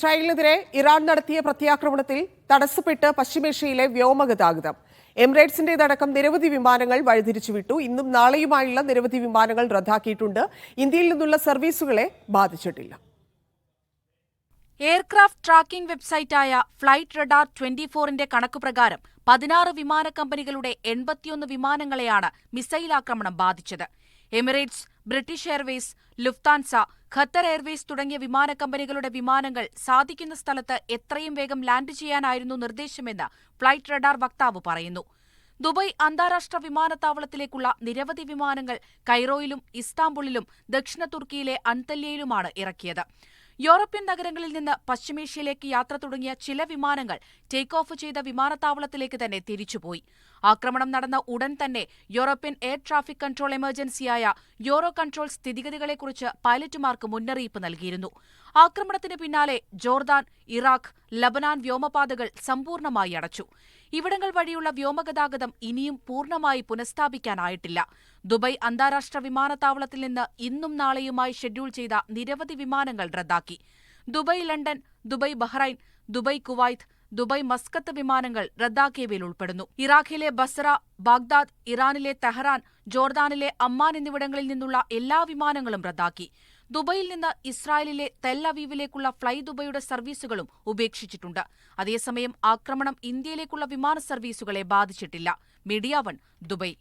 ഇസ്രായേലിനെതിരെ ഇറാൻ നടത്തിയ പ്രത്യാക്രമണത്തിൽ തടസ്സപ്പെട്ട് പശ്ചിമേഷ്യയിലെ വ്യോമഗതാഗതം. എമിറേറ്റ്സിന്റേതടക്കം നിരവധി വിമാനങ്ങൾ വഴിതിരിച്ചു വിട്ടു ഇന്നും നാളെയുമായുള്ള നിരവധി വിമാനങ്ങൾ റദ്ദാക്കിയിട്ടുണ്ട്. ഇന്ത്യയിൽ നിന്നുള്ള സർവീസുകളെ ബാധിച്ചിട്ടില്ല. എയർക്രാഫ്റ്റ് ട്രാക്കിംഗ് വെബ്സൈറ്റായ ഫ്ലൈറ്റ് റഡാർ ട്വന്റി ഫോറിന്റെ കണക്കുപ്രകാരം പതിനാറ് വിമാന കമ്പനികളുടെ എൺപത്തിയൊന്ന് വിമാനങ്ങളെയാണ് മിസൈൽ ആക്രമണം ബാധിച്ചത്. Emirates British Airways Lufthansa Qatar Airways തുടങ്ങിയ വിമാന കമ്പനികളുടെ വിമാനങ്ങൾ സാധിക്കുന്ന സ്ഥലത്ത് എത്രയും വേഗം ലാൻഡ് ചെയ്യാനായിരുന്നു നിർദ്ദേശമെന്ന് ഫ്ലൈറ്റ് റഡാർ വക്താവ് പറയുന്നു. ദുബായ് അന്താരാഷ്ട്ര വിമാനത്താവളത്തിലേക്കുള്ള നിരവധി വിമാനങ്ങൾ കൈറോയിലും ഇസ്താംബുളിലും ദക്ഷിണ തുർക്കിയിലെ അന്തല്യയിലുമാണ് ഇറക്കിയത്. യൂറോപ്യൻ നഗരങ്ങളിൽ നിന്ന് പശ്ചിമേഷ്യയിലേക്ക് യാത്ര തുടങ്ങിയ ചില വിമാനങ്ങൾ ടേക്ക് ഓഫ് ചെയ്ത വിമാനത്താവളത്തിലേക്ക് തന്നെ തിരിച്ചുപോയി. ആക്രമണം നടന്ന ഉടൻ തന്നെ യൂറോപ്യൻ എയർ ട്രാഫിക് കൺട്രോൾ എമർജൻസിയായ യൂറോ കൺട്രോൾ സ്ഥിതിഗതികളെക്കുറിച്ച് പൈലറ്റുമാർക്ക് മുന്നറിയിപ്പ് നൽകിയിരുന്നു. ആക്രമണത്തിന് പിന്നാലെ ജോർദാൻ ഇറാഖ് ലബനാൻ വ്യോമപാതകൾ സമ്പൂർണമായി അടച്ചു. ഇവിടങ്ങൾ വഴിയുള്ള വ്യോമഗതാഗതം ഇനിയും പൂർണമായി പുനഃസ്ഥാപിക്കാനായിട്ടില്ല. ദുബൈ അന്താരാഷ്ട്ര വിമാനത്താവളത്തിൽ നിന്ന് ഇന്നും നാളെയുമായി ഷെഡ്യൂൾ ചെയ്ത നിരവധി വിമാനങ്ങൾ റദ്ദാക്കി. Dubai London Dubai Bahrain Dubai Kuwait Dubai Muscat വിമാനങ്ങൾ റദ്ദാക്കിയവയിൽ ഉൾപ്പെടുന്നു. ഇറാഖിലെ ബസ്ര ബാഗ്ദാദ് ഇറാനിലെ തെഹ്റാൻ ജോർദാനിലെ അമ്മാൻ എന്നിവിടങ്ങളിൽ നിന്നുള്ള എല്ലാ വിമാനങ്ങളും റദ്ദാക്കി. ദുബൈയിൽ നിന്ന് ഇസ്രായേലിലെ തെൽ അവീവിലേക്കുള്ള ഫ്ലൈ ദുബൈയുടെ സർവീസുകളും ഉപേക്ഷിച്ചിട്ടുണ്ട്. അതേസമയം ആക്രമണം ഇന്ത്യയിലേക്കുള്ള വിമാന സർവീസുകളെ ബാധിച്ചിട്ടില്ല. Media one Dubai